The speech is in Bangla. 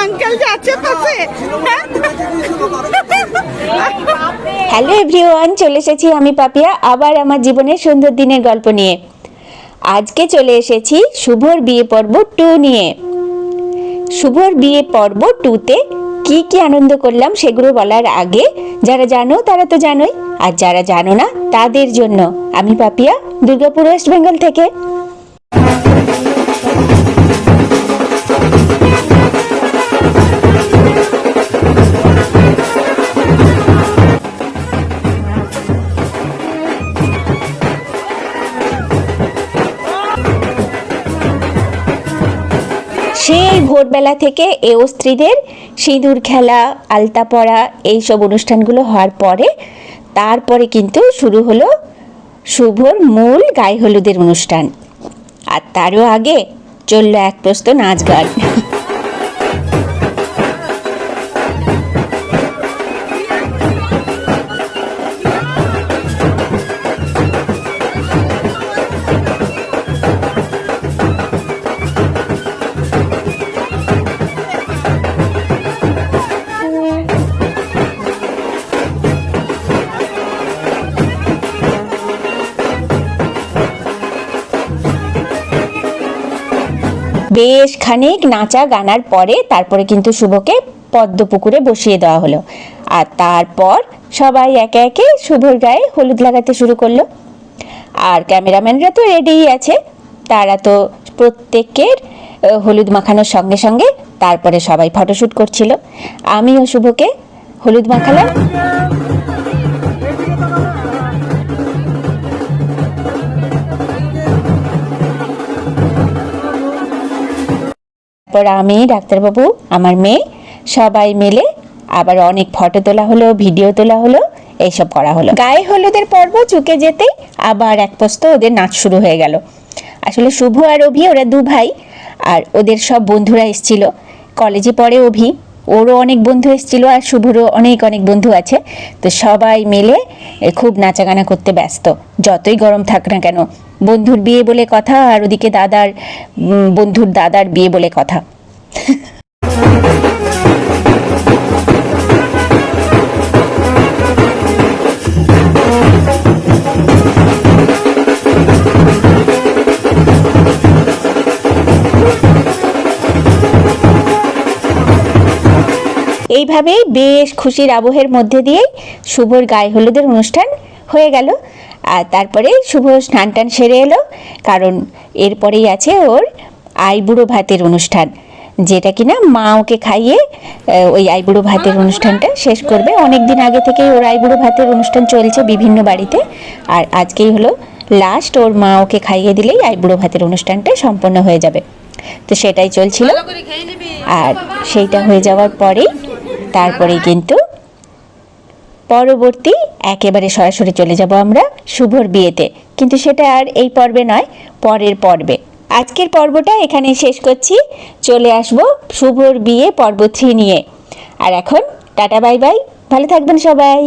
আঙ্কেল যাচ্ছে পাশে। হ্যালো এভরিওয়ান চলে এসেছি আমি পাপিয়া আবার আমার জীবনের সুন্দর দিনের গল্প নিয়ে। আজকে চলে এসেছি শুভর বিয়ে পর্ব টু নিয়ে। শুভর বিয়ে পর্ব টুতে কি কি আনন্দ করলাম সেগুলো বলার আগে যারা জানো তারা তো জানোই আর যারা জানো না তাদের জন্য আমি পাপিয়া দুর্গাপুর ওয়েস্ট বেঙ্গল থেকে। সেই ভোরবেলা থেকে এও স্ত্রীদের সিঁদুর খেলা, আলতা পড়া এইসব অনুষ্ঠানগুলো হওয়ার পরে তারপরে কিন্তু শুরু হলো শুভর মূল গায়ে হলুদের অনুষ্ঠান। আর তারও আগে চলল এক প্রস্ত নাচ গান। বেশ খানিক নাচা গানার পরে তারপরে কিন্তু শুভকে পদ্ম পুকুরে বসিয়ে দেওয়া হলো। আর তারপর সবাই একে একে শুভর গায়ে হলুদ লাগাতে শুরু করল। আর ক্যামেরাম্যানরা তো রেডিই আছে। তারা তো প্রত্যেকের হলুদ মাখানোর সঙ্গে সঙ্গে তারপরে সবাই ফটোশ্যুট করছিল। আমিও শুভকে হলুদ মাখালাম। তারপর আমি, ডাক্তারবাবু, আমার মেয়ে, সবাই মিলে আবার অনেক ফটো তোলা হলো ভিডিও তোলা হলো, এইসব করা হলো। গায়ে হলুদের পর্ব চুকে যেতে আবার এক পোস্ত ওদের নাচ শুরু হয়ে গেল। আসলে শুভ আর অভি, ওরা দু ভাই আর ওদের সব বন্ধুরা এসছিল। কলেজে পড়ে অভি। ওরও অনেক বন্ধু এসেছিল আর শুভরও অনেক অনেক বন্ধু আছে। তো সবাই মিলে খুব নাচাগানা করতে ব্যস্ত। যতই গরম থাক না কেন, বন্ধুর বিয়ে বলে কথা আর ওদিকে দাদার বন্ধুর দাদার বিয়ে বলে কথা। এইভাবেই বেশ খুশির আবহের মধ্যে দিয়েই শুভর গায়ে হলুদের অনুষ্ঠান হয়ে গেল। আর তারপরে শুভ স্নান টান সেরে এলো কারণ এরপরেই আছে ওর আইবুড়ো ভাতের অনুষ্ঠান যেটা কিনা মা ওকে খাইয়ে ওই আইবুড়ো ভাতের অনুষ্ঠানটা শেষ করবে। অনেক দিন আগে থেকেই ওর আইবুড়ো ভাতের অনুষ্ঠান চলছে বিভিন্ন বাড়িতে আর আজকেই হলো লাস্ট ওর মা ওকে খাইয়ে দিলেই আইবুড়ো ভাতের অনুষ্ঠানটা সম্পন্ন হয়ে যাবে। তো সেটাই চলছিল। আর সেইটা হয়ে যাওয়ার পরেই তারপরেই কিন্তু পরবর্তী একেবারে সরাসরি চলে যাব আমরা শুভর বিয়েতে। কিন্তু সেটা আর এই পর্বে নয়, পরের পর্বে। আজকের পর্বটা এখানে শেষ করছি। চলে আসব শুভর বিয়ে পর্ব থ্রি নিয়ে। আর এখন টাটা, বাই বাই। ভালো থাকবেন সবাই।